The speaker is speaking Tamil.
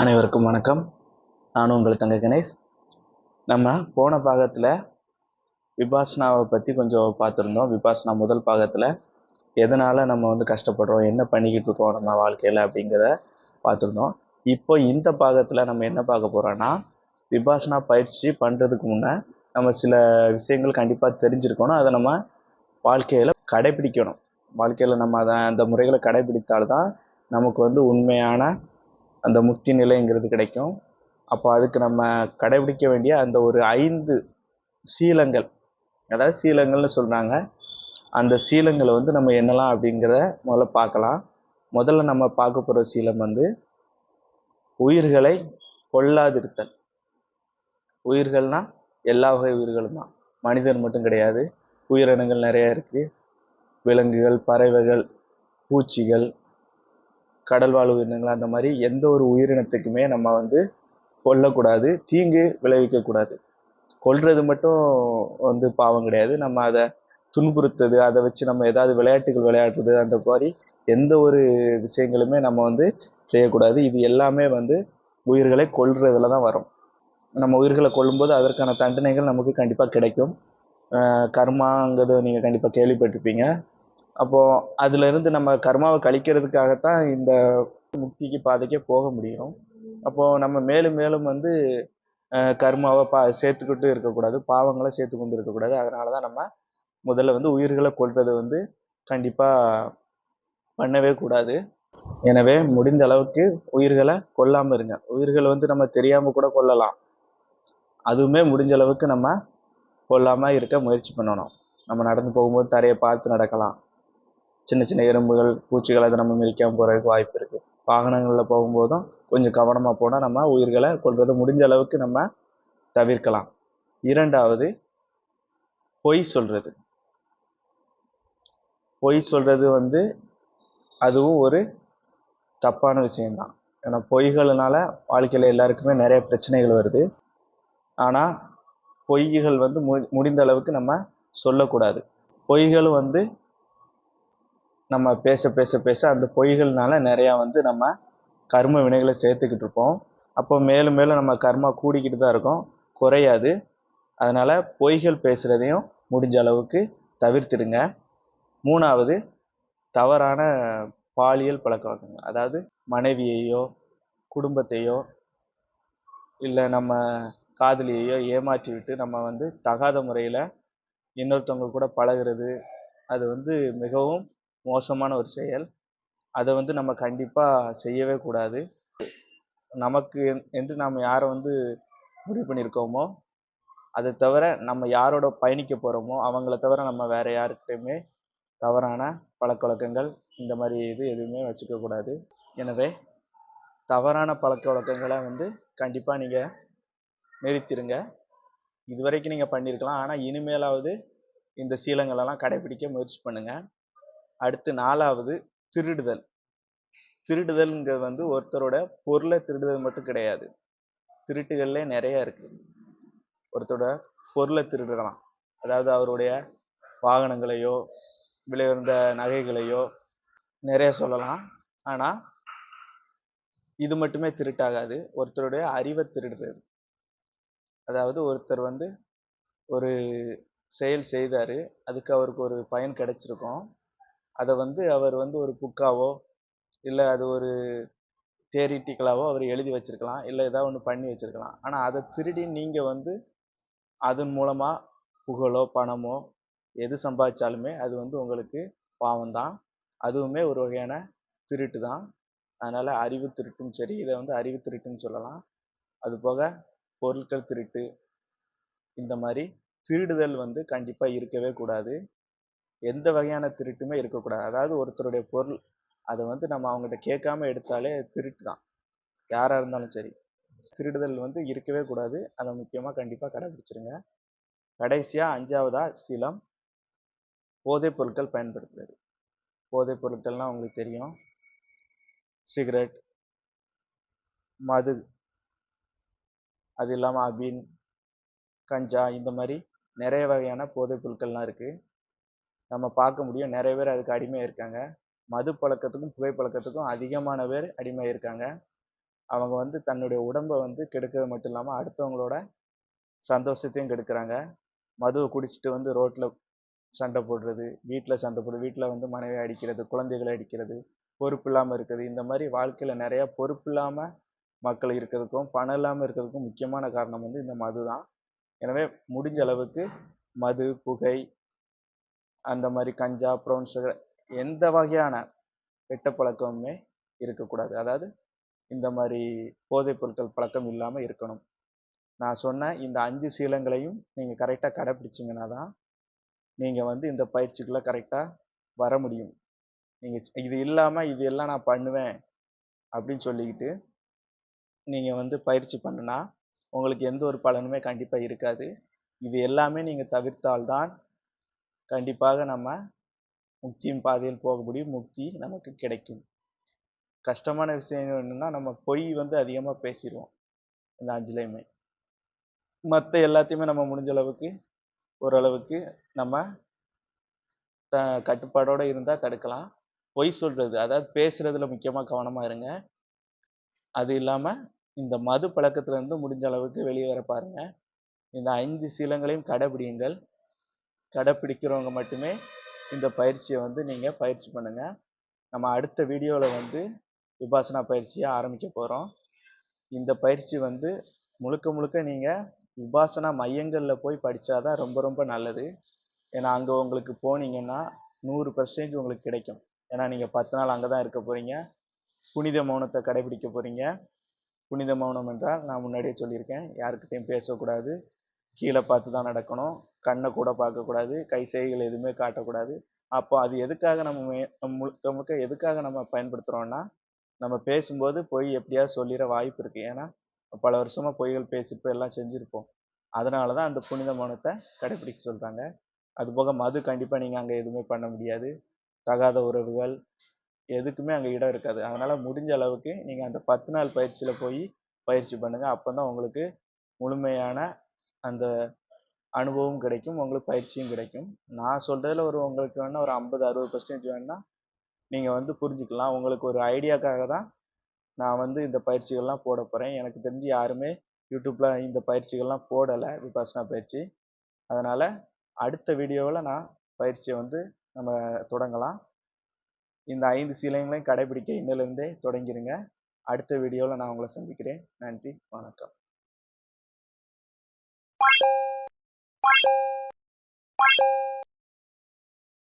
அனைவருக்கும் வணக்கம். நானும் உங்கள் தங்க கணேஷ். நம்ம போன பாகத்தில் விபாசனாவை பற்றி கொஞ்சம் பார்த்துருந்தோம். விபாசனா முதல் பாகத்தில் எதனால் நம்ம வந்து கஷ்டப்படுறோம் என்ன பண்ணிக்கிட்டு இருக்கோம் நம்ம வாழ்க்கையில் அப்படிங்கிறத பார்த்துருந்தோம். இப்போ இந்த பாகத்தில் நம்ம என்ன பார்க்க போகிறோன்னா விபாசனா பயிற்சி பண்ணுறதுக்கு முன்னே நம்ம சில விஷயங்கள் கண்டிப்பாக தெரிஞ்சிருக்கணும். அதை நம்ம வாழ்க்கையில் கடைபிடிக்கணும். வாழ்க்கையில் நம்ம அதை அந்த முறைகளை கடைபிடித்தால்தான் நமக்கு வந்து உண்மையான அந்த முக்தி நிலைங்கிறது கிடைக்கும். அப்போ அதுக்கு நம்ம கடைபிடிக்க வேண்டிய அந்த ஒரு ஐந்து சீலங்கள் அதாவது சீலங்கள்னு சொல்கிறாங்க அந்த சீலங்களை வந்து நம்ம என்னலாம் அப்படிங்கிறத முதல்ல பார்க்கலாம். முதல்ல நம்ம பார்க்க போகிற சீலம் வந்து உயிர்களை கொல்லாதிருத்தல் உயிர்கள்னால் எல்லா வகை உயிர்களும்? தான் மனிதன் மட்டும் கிடையாது. உயிரினங்கள் நிறையா இருக்குது விலங்குகள் பறவைகள் பூச்சிகள் கடல் வாழ் உயிரினங்கள் அந்த மாதிரி எந்த ஒரு உயிரினத்துக்குமே நம்ம வந்து கொல்லக்கூடாது தீங்கு விளைவிக்கக்கூடாது. கொல்றது மட்டும் வந்து பாவம் கிடையாது. நம்ம அதை துன்புறுத்துறது அதை வச்சு நம்ம ஏதாவது விளையாட்டுகள் விளையாடுறது அந்த மாதிரி எந்த ஒரு விஷயங்களுமே நம்ம வந்து செய்யக்கூடாது. இது எல்லாமே வந்து உயிர்களை கொல்றதுல தான் வரும். நம்ம உயிர்களை கொல்லும்போது அதற்கான தண்டனைகள் நமக்கு கண்டிப்பாக கிடைக்கும். அஹ் கர்மாங்கிறத நீங்கள் கண்டிப்பாக கேள்விப்பட்டிருப்பீங்க. அப்போது அதிலிருந்து நம்ம கர்மாவை கழிக்கிறதுக்காகத்தான் இந்த முக்திக்கு பாதைக்கே போக முடியும். அப்போது நம்ம மேலும் மேலும் வந்து கர்மாவை பா சேர்த்துக்கிட்டு இருக்கக்கூடாது பாவங்களை சேர்த்து கொண்டு இருக்கக்கூடாது. அதனால தான் நம்ம முதல்ல வந்து உயிர்களை கொள்வது வந்து கண்டிப்பாக பண்ணவே கூடாது. எனவே முடிந்த அளவுக்கு உயிர்களை கொல்லாமல் இருங்க. உயிர்களை வந்து நம்ம தெரியாமல் கூட கொல்லலாம். அதுவுமே முடிஞ்ச அளவுக்கு நம்ம கொல்லாமல் இருக்க முயற்சி பண்ணணும். நம்ம நடந்து போகும்போது தரையை பார்த்து நடக்கலாம். சின்ன சின்ன எறும்புகள் பூச்சிகள் அதை நம்ம மிதிக்காமல் போகிறதுக்கு வாய்ப்பு இருக்குது வாகனங்களில் போகும்போதும் கொஞ்சம் கவனமாக போனால் நம்ம உயிர்களை கொள்வது முடிஞ்ச அளவுக்கு நம்ம தவிர்க்கலாம். இரண்டாவது பொய் சொல்கிறது பொய் சொல்கிறது வந்து அதுவும் ஒரு தப்பான விஷயம்தான். ஏன்னா பொய்கள்னால வாழ்க்கையில் எல்லாருக்குமே நிறைய பிரச்சனைகள் வருது. ஆனால் பொய்கள் வந்து மு முடிந்த அளவுக்கு நம்ம சொல்லக்கூடாது. பொய்களும் வந்து நம்ம பேச பேச பேச அந்த பொய்கள்னால நிறையா வந்து நம்ம கர்ம வினைகளை சேர்த்துக்கிட்டு இருப்போம். அப்போ மேலும் மேலும் நம்ம கர்மா கூடிக்கிட்டு தான் இருக்கும். குறையாது. அதனால் பொய்கள் பேசுகிறதையும் முடிஞ்ச அளவுக்கு தவிர்த்திடுங்க. மூணாவது தவறான பாலியல் பழக்க வழக்கங்கள் அதாவது மனைவியையோ குடும்பத்தையோ இல்லை நம்ம காதலியையோ ஏமாற்றி விட்டு நம்ம வந்து தகாத முறையில் இன்னொருத்தவங்க கூட பழகுறது அது வந்து மிகவும் மோசமான ஒரு செயல். அதை வந்து நம்ம கண்டிப்பாக செய்யவே கூடாது. நமக்கு என்- என்று நாம் யாரை வந்து முடிவு பண்ணியிருக்கோமோ அதை தவிர நம்ம யாரோட பயணிக்க போகிறோமோ அவங்கள தவிர நம்ம வேறு யாருக்கிட்டையுமே தவறான பழக்கவழக்கங்கள் இந்த மாதிரி இது எதுவுமே வச்சுக்கக்கூடாது எனவே தவறான பழக்க வழக்கங்களை வந்து கண்டிப்பாக நீங்கள் நிறுத்திடுங்க இது வரைக்கும் நீங்கள் பண்ணியிருக்கலாம். ஆனால் இனிமேலாவது இந்த சீலங்களெல்லாம் கடைபிடிக்க முயற்சி பண்ணுங்கள் அடுத்து நாலாவது திருடுதல். திருடுதல்ங்கிறது வந்து ஒருத்தரோட பொருளை திருடுதல் மட்டும் கிடையாது. திருட்டுகள்லே நிறைய இருக்கு. ஒருத்தரோட பொருளை திருடலாம். அதாவது அவருடைய வாகனங்களையோ விலை நகைகளையோ நிறைய சொல்லலாம். ஆனால் இது மட்டுமே திருட்டாகாது. ஒருத்தருடைய அறிவை திருடுறது. அதாவது ஒருத்தர் வந்து ஒரு செயல் செய்தார். அதுக்கு அவருக்கு ஒரு பயன் கிடைச்சிருக்கும். அதை வந்து அவர் வந்து ஒரு புக்காவோ இல்லை அது ஒரு தேரிட்டிக்கலாவோ அவர் எழுதி வச்சிருக்கலாம். இல்லை ஏதாவது ஒன்று பண்ணி வச்சிருக்கலாம். ஆனால் அதை திருடி நீங்கள் வந்து அதன் மூலமாக புகழோ பணமோ எது சம்பாதிச்சாலுமே அது வந்து உங்களுக்கு பாவம் தான். அதுவுமே ஒரு வகையான திருட்டு தான். அதனால் அறிவு திருட்டும் சரி இதை வந்து அறிவு திருட்டுன்னு சொல்லலாம். அது போக பொருட்கள் திருட்டு இந்த மாதிரி திருடுதல் வந்து கண்டிப்பாக இருக்கவே கூடாது. எந்த வகையான திருட்டுமே இருக்கக்கூடாது. அதாவது ஒருத்தருடைய பொருள் அதை வந்து நம்ம அவங்ககிட்ட கேட்காம எடுத்தாலே திருட்டு தான். யாராக இருந்தாலும் சரி. திருடுதல் வந்து இருக்கவே கூடாது. அதை முக்கியமாக கண்டிப்பாக கடைபிடிச்சிருங்க கடைசியாக அஞ்சாவதா சீலம். போதைப் பொருட்கள் பயன்படுத்துறது போதைப் பொருட்கள்னால் உங்களுக்கு தெரியும். சிகரெட் மது. அது இல்லாமல் அபின் கஞ்சா இந்த மாதிரி நிறைய வகையான போதைப் பொருட்கள்லாம் இருக்குது நம்ம பார்க்க முடியும். நிறைய பேர் அதுக்கு அடிமையாக இருக்காங்க. மது பழக்கத்துக்கும் புகைப்பழக்கத்துக்கும் அதிகமான பேர் அடிமையாக இருக்காங்க. அவங்க வந்து தன்னுடைய உடம்பை வந்து கெடுக்கிறது மட்டும் இல்லாமல் அடுத்தவங்களோட சந்தோஷத்தையும் கெடுக்கிறாங்க. மதுவை குடிச்சிட்டு வந்து ரோட்டில் சண்டை போடுறது வீட்டில் சண்டை போடுறது வீட்டில் வந்து மனைவியை அடிக்கிறது குழந்தைகளை அடிக்கிறது பொறுப்பு இல்லாமல் இருக்குது. இந்த மாதிரி வாழ்க்கையில் நிறையா பொறுப்பு இல்லாமல் மக்கள் இருக்கிறதுக்கும் பணம் இல்லாமல் இருக்கிறதுக்கும் முக்கியமான காரணம் வந்து இந்த மது தான் எனவே முடிஞ்ச அளவுக்கு மது புகை அந்த மாதிரி கஞ்சா ப்ரௌன் சுகர் எந்த வகையான கெட்ட பழக்கமுமே இருக்கக்கூடாது. அதாவது இந்த மாதிரி போதைப் பொருட்கள் பழக்கம் இல்லாமல் இருக்கணும். நான் சொன்ன இந்த அஞ்சு சீலங்களையும் நீங்கள் கரெக்டாக கடைப்பிடிச்சிங்கன்னா தான் நீங்கள் வந்து இந்த பயிற்சிக்குள்ளே கரெக்டாக வர முடியும். நீங்கள் இது இல்லாமல் இது எல்லாம் நான் பண்ணுவேன் அப்படின்னு சொல்லிக்கிட்டு நீங்கள் வந்து பயிற்சி பண்ணுனா உங்களுக்கு எந்த ஒரு பலனுமே கண்டிப்பாக இருக்காது. இது எல்லாமே நீங்கள் தவிர்த்தால்தான் கண்டிப்பாக நம்ம முக்தியின் பாதையில் போக முடியும் முக்தி நமக்கு கிடைக்கும். கஷ்டமான விஷயம் என்னென்னா நம்ம பொய் வந்து அதிகமாக பேசிடுவோம் இந்த அஞ்சுலையுமே. மற்ற எல்லாத்தையுமே நம்ம முடிஞ்ச அளவுக்கு ஓரளவுக்கு நம்ம த கட்டுப்பாடோடு இருந்தால் தடுக்கலாம். பொய் சொல்கிறது அதாவது பேசுகிறதுல முக்கியமாக கவனமாக இருங்க. அது இல்லாமல் இந்த மது பழக்கத்துலேருந்து முடிஞ்ச அளவுக்கு வெளியே வர பாருங்கள் இந்த ஐந்து சீலங்களையும் கடைபிடியுங்கள். கடைப்பிடிக்கிறவங்க மட்டுமே இந்த பயிற்சியை வந்து நீங்கள் பயிற்சி பண்ணுங்கள் நம்ம அடுத்த வீடியோவில் வந்து விபாசனா பயிற்சியை ஆரம்பிக்க போகிறோம் இந்த பயிற்சி வந்து முழுக்க முழுக்க நீங்கள் விபாசனா மையங்களில் போய் படித்தாதான் ரொம்ப ரொம்ப நல்லது. ஏன்னா அங்கே உங்களுக்கு போனீங்கன்னா நூறு பர்சன்டேஜ் உங்களுக்கு கிடைக்கும். ஏன்னா நீங்கள் பத்து நாள் அங்கே தான் இருக்க போகிறீங்க புனித மௌனத்தை கடைபிடிக்க போகிறீங்க புனித மௌனம் என்றால் நான் முன்னாடியே சொல்லியிருக்கேன். யாருக்கிட்டையும் பேசக்கூடாது. கீழே பார்த்து தான் நடக்கணும். கண்ணை கூட பார்க்கக்கூடாது கை செய்கள் எதுவுமே காட்டக்கூடாது. அப்போ அது எதுக்காக நம்ம மே- முழுக்க முழுக்க எதுக்காக நம்ம பயன்படுத்துகிறோன்னா நம்ம பேசும்போது பொய் எப்படியாவது சொல்லிட வாய்ப்பு இருக்குது ஏன்னா பல வருஷமாக பொய்கள் பேசிப்போ எல்லாம் செஞ்சுருப்போம். அதனால தான் அந்த புனித மௌனத்தை கடைபிடிக்க சொல்கிறாங்க அதுபோக மது கண்டிப்பாக நீங்கள் அங்கே எதுவுமே பண்ண முடியாது. தகாத உறவுகள் எதுக்குமே அங்கே இடம் இருக்காது. அதனால் முடிஞ்ச அளவுக்கு நீங்கள் அந்த பத்து நாள் பயிற்சியில் போய் பயிற்சி பண்ணுங்கள் அப்போ தான் உங்களுக்கு முழுமையான அந்த அனுபவம் கிடைக்கும் உங்களுக்கு பயிற்சியும் கிடைக்கும். நான் சொல்கிறதுல ஒரு உங்களுக்கு வேணால் ஒரு ஐம்பது அறுபது பர்சன்டேஜ் வேணா நீங்கள் வந்து புரிஞ்சுக்கலாம். உங்களுக்கு ஒரு ஐடியாக்காக தான் நான் வந்து இந்த பயிற்சிகள்லாம் போட போகிறேன் எனக்கு தெரிஞ்சு யாருமே யூடியூப்பில் இந்த பயிற்சிகள்லாம் போடலை விபாசனா பயிற்சி. அதனால் அடுத்த வீடியோவில் நான் பயிற்சியை வந்து நம்ம தொடங்கலாம். இந்த ஐந்து சீலங்களையும் கடைபிடிக்க இன்னிலிருந்தே தொடங்கிருங்க. அடுத்த வீடியோவில் நான் உங்களை சந்திக்கிறேன். நன்றி வணக்கம்.